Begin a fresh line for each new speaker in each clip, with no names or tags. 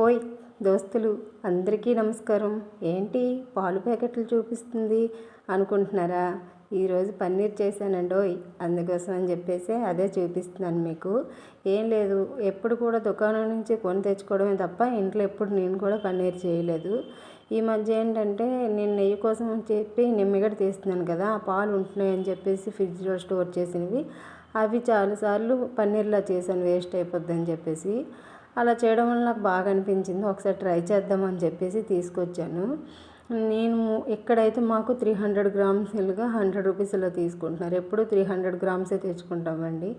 ఓయ్ దోస్తులు అందరికీ నమస్కారం. ఏంటి పాలు ప్యాకెట్లు చూపిస్తుంది అనుకుంటున్నారా? ఈరోజు పన్నీర్ చేశానండి ఓయ్ అందుకోసం అని చెప్పేసి అదే చూపిస్తున్నాను మీకు. ఏం లేదు ఎప్పుడు కూడా దుకాణం నుంచి కొని తెచ్చుకోవడమే తప్ప ఇంట్లో ఎప్పుడు నేను కూడా పన్నీర్ చేయలేదు. ఈ మధ్య ఏంటంటే నేను నెయ్యి కోసం చెప్పి నిమ్మగడ తీస్తున్నాను కదా ఆ పాలు ఉంటున్నాయి అని చెప్పేసి ఫ్రిడ్జ్లో స్టోర్ చేసినవి. అవి చాలాసార్లు పన్నీర్లా చేశాను వేస్ట్ అయిపోద్దని చెప్పేసి. అలా చేయడం వల్ల నాకు బాగా అనిపించింది. ఒకసారి ట్రై చేద్దామని చెప్పేసి తీసుకొచ్చాను. నేను ఎక్కడైతే మాకు త్రీ హండ్రెడ్ గ్రామ్స్లుగా హండ్రెడ్ రూపీస్లో తీసుకుంటున్నారు. ఎప్పుడు త్రీ హండ్రెడ్ గ్రామ్సే తెచ్చుకుంటామండి.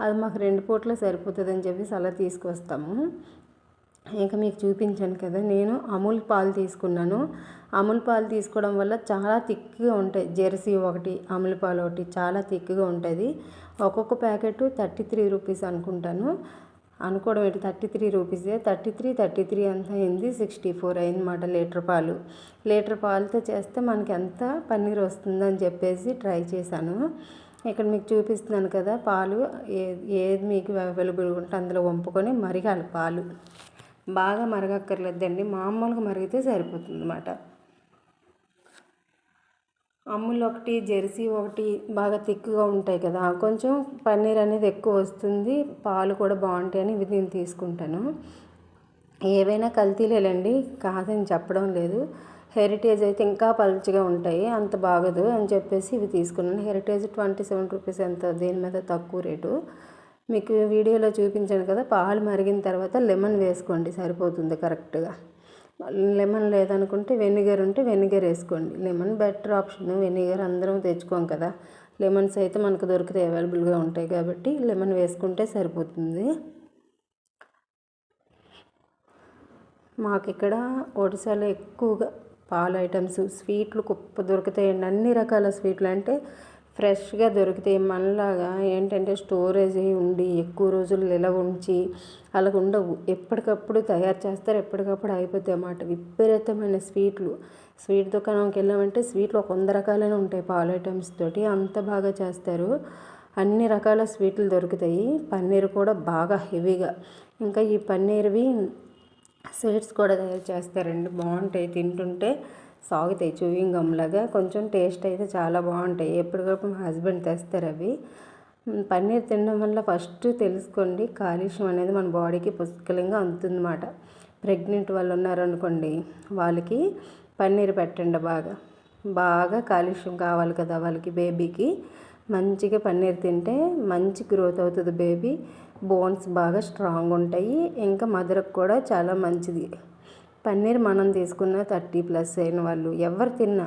అది మాకు రెండు పూట్ల సరిపోతుందని చెప్పేసి అలా తీసుకొస్తాము. ఇంకా మీకు చూపించాను కదా నేను అమూల్ పాలు తీసుకున్నాను. అమూల్ పాలు తీసుకోవడం వల్ల చాలా థిక్గా ఉంటాయి. జెర్సీ ఒకటి అమూల్ పాలు ఒకటి చాలా థిక్గా ఉంటుంది. ఒక్కొక్క ప్యాకెట్ థర్టీ త్రీ రూపీస్ అనుకుంటాను. అనుకోవడం ఏంటి? థర్టీ త్రీ రూపీసే. థర్టీ త్రీ థర్టీ త్రీ ఎంత అయింది. సిక్స్టీ ఫోర్ అయిందన్నమాట లీటర్ పాలు. లీటర్ పాలతో చేస్తే మనకి ఎంత పన్నీర్ వస్తుందని చెప్పేసి ట్రై చేశాను. ఇక్కడ మీకు చూపిస్తున్నాను కదా పాలు. ఏ ఏది మీకు అవైలబుల్గా ఉంటే అందులో వంపుకొని మరిగాలి పాలు. బాగా మరగక్కర్లేదండి. మామూలుగా మరిగితే సరిపోతుంది అన్నమాట అమ్ములు ఒకటి జెర్సీ ఒకటి బాగా థిక్గా ఉంటాయి కదా. కొంచెం పన్నీర్ అనేది ఎక్కువ వస్తుంది. పాలు కూడా బాగుంటాయని ఇవి నేను తీసుకుంటాను. ఏవైనా కల్తీలేలండి. కాదని చెప్పడం లేదు. హెరిటేజ్ అయితే ఇంకా పలుచగా ఉంటాయి. అంత బాగదు అని చెప్పేసి ఇవి తీసుకున్నాను. హెరిటేజ్ ట్వంటీ సెవెన్ రూపీస్ ఎంత? దీని మీద తక్కువ రేటు? మీకు వీడియోలో చూపించాను కదా పాలు మరిగిన తర్వాత లెమన్ వేసుకోండి. సరిపోతుంది కరెక్ట్గా. లెమన్ లేదనుకుంటే వెనిగర్ ఉంటే వెనిగర్ వేసుకోండి. Lemon better option. వెనిగర్ అందరం తెచ్చుకోం కదా. లెమన్స్ అయితే మనకు దొరికితే అవైలబుల్గా ఉంటాయి కాబట్టి లెమన్ వేసుకుంటే సరిపోతుంది. మాకు ఇక్కడ ఒడిశాలో ఎక్కువగా పాల ఐటమ్స్ స్వీట్లు కుప్ప దొరుకుతాయండి. అన్ని రకాల స్వీట్లు అంటే ఫ్రెష్గా దొరుకుతాయి మనలాగా ఏంటంటే స్టోరేజ్ ఉండి ఎక్కువ రోజులు నిలవ ఉంచి అలా ఉండవు. ఎప్పటికప్పుడు తయారు చేస్తారు ఎప్పటికప్పుడు అయిపోతాయి అన్నమాట. విపరీతమైన స్వీట్లు. స్వీట్ దుకాణంకి వెళ్ళామంటే స్వీట్లు ఒక వంద రకాలైన ఉంటాయి పాల ఐటమ్స్ తోటి. అంత బాగా చేస్తారు. అన్ని రకాల స్వీట్లు దొరుకుతాయి. పన్నీర్ కూడా బాగా హెవీగా. ఇంకా ఈ పన్నీర్వి స్వీట్స్ కూడా తయారు చేస్తారండి బాగుంటాయి తింటుంటే. సాగుతాయి. చూయింగ్ గమ్ లాగా కొంచెం టేస్ట్ అయితే చాలా బాగుంటాయి. ఎప్పటికప్పుడు మా హస్బెండ్ తెస్తారు అవి. పన్నీర్ తినడం వల్ల ఫస్ట్ తెలుసుకోండి కాలుష్యం అనేది మన బాడీకి పుష్కలంగా అందుతుందన్నమాట. ప్రెగ్నెంట్ వాళ్ళు ఉన్నారనుకోండి వాళ్ళకి పన్నీర్ పెట్టండి బాగా. బాగా కాలుష్యం కావాలి కదా వాళ్ళకి బేబీకి. మంచిగా పన్నీర్ తింటే మంచి గ్రోత్ అవుతుంది బేబీ. బోన్స్ బాగా స్ట్రాంగ్ ఉంటాయి. ఇంకా మదర్కి కూడా చాలా మంచిది. పన్నీర్ మనం తీసుకున్న థర్టీ ప్లస్ అయిన వాళ్ళు ఎవరు తిన్నా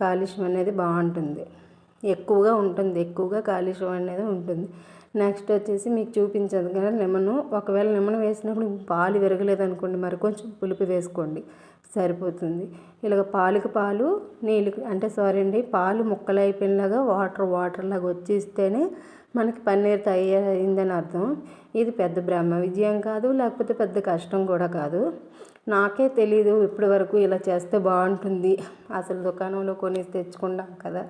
కాలుష్యం అనేది బాగుంటుంది. ఎక్కువగా ఉంటుంది. ఎక్కువగా కాలుష్యం అనేది ఉంటుంది. నెక్స్ట్ వచ్చేసి మీకు చూపించదు కదా లెమన్. ఒకవేళ లెమన్ వేసినప్పుడు పాలు విరగలేదు అనుకోండి మరి కొంచెం పులుపు వేసుకోండి. సరిపోతుంది. ఇలాగ పాలుకి పాలు నీళ్ళు అంటే సారీ అండి పాలు ముక్కలు అయిపోయినలాగా వాటర్ వాటర్ లాగా వచ్చేస్తేనే మనకి పన్నీర్ తయారైందని అర్థం. ఇది పెద్ద బ్రహ్మ విజయం కాదు లేకపోతే పెద్ద కష్టం కూడా కాదు. నాకే తెలీదు ఇప్పటి వరకు ఇలా చేస్తే బాగుంటుంది. అసలు దుకాణంలో కొని తెచ్చుకుంటాం కదా.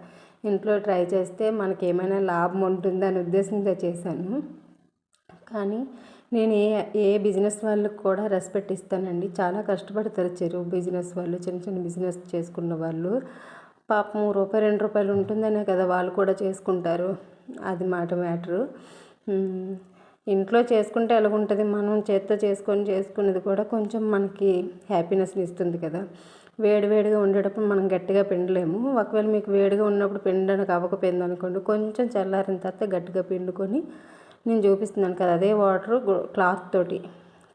ఇంట్లో ట్రై చేస్తే మనకి ఏమైనా లాభం ఉంటుంది అనే ఉద్దేశంతో చేశాను. కానీ నేను ఏ ఏ బిజినెస్ వాళ్ళకి కూడా రెస్పెక్ట్ ఇస్తానండి. చాలా కష్టపడతారు చెరువు బిజినెస్ వాళ్ళు చిన్న చిన్న బిజినెస్ చేసుకున్న వాళ్ళు. పాపం రూపాయి రెండు రూపాయలు ఉంటుందనే కదా వాళ్ళు కూడా చేసుకుంటారు. అది మాట మ్యాటరు. ఇంట్లో చేసుకుంటే ఎలాగుంటుంది? మనం చేత్తో చేసుకొని చేసుకునేది కూడా కొంచెం మనకి హ్యాపీనెస్ని ఇస్తుంది కదా. వేడివేడిగా ఉండేటప్పుడు మనం గట్టిగా పిండలేము. ఒకవేళ మీకు వేడిగా ఉన్నప్పుడు పిండడానికి అవ్వకపోయింది అనుకోండి కొంచెం చల్లారిన తర్వాత గట్టిగా పిండుకొని నేను చూపిస్తున్నాను కదా అదే వాటర్ క్లాత్ తోటి.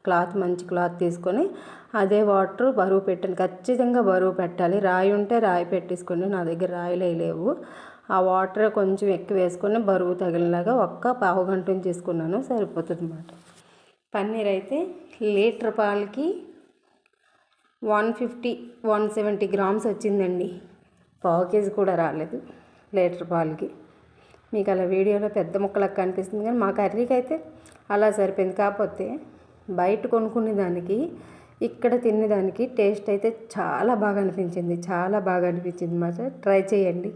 క్లాత్ మంచి క్లాత్ తీసుకొని అదే వాటర్ బరువు పెట్టండి. ఖచ్చితంగా బరువు పెట్టాలి. రాయి ఉంటే రాయి పెట్టేసుకోండి. నా దగ్గర రాయిలే లేవు. ఆ వాటర్ కొంచెం ఎక్కువ వేసుకొని బరువు తగిలినలాగా ఒక్క పావు గంట తీసుకున్నాను సరిపోతుంది అన్నమాట పన్నీర్ అయితే లీటర్ పాలకి one fifty one seventy grams వచ్చిందండి. పావు కేజీ కూడా రాలేదు లీటర్ పాలకి. మీకు అలా వీడియోలో పెద్ద ముక్కలకు కనిపిస్తుంది కానీ మా కర్రీకి అయితే అలా సరిపోయింది. కాకపోతే బయట కొనుక్కునే దానికి ఇక్కడ తినేదానికి టేస్ట్ అయితే చాలా బాగా అనిపించింది చాలా బాగా అనిపించింది. మాట ట్రై చేయండి.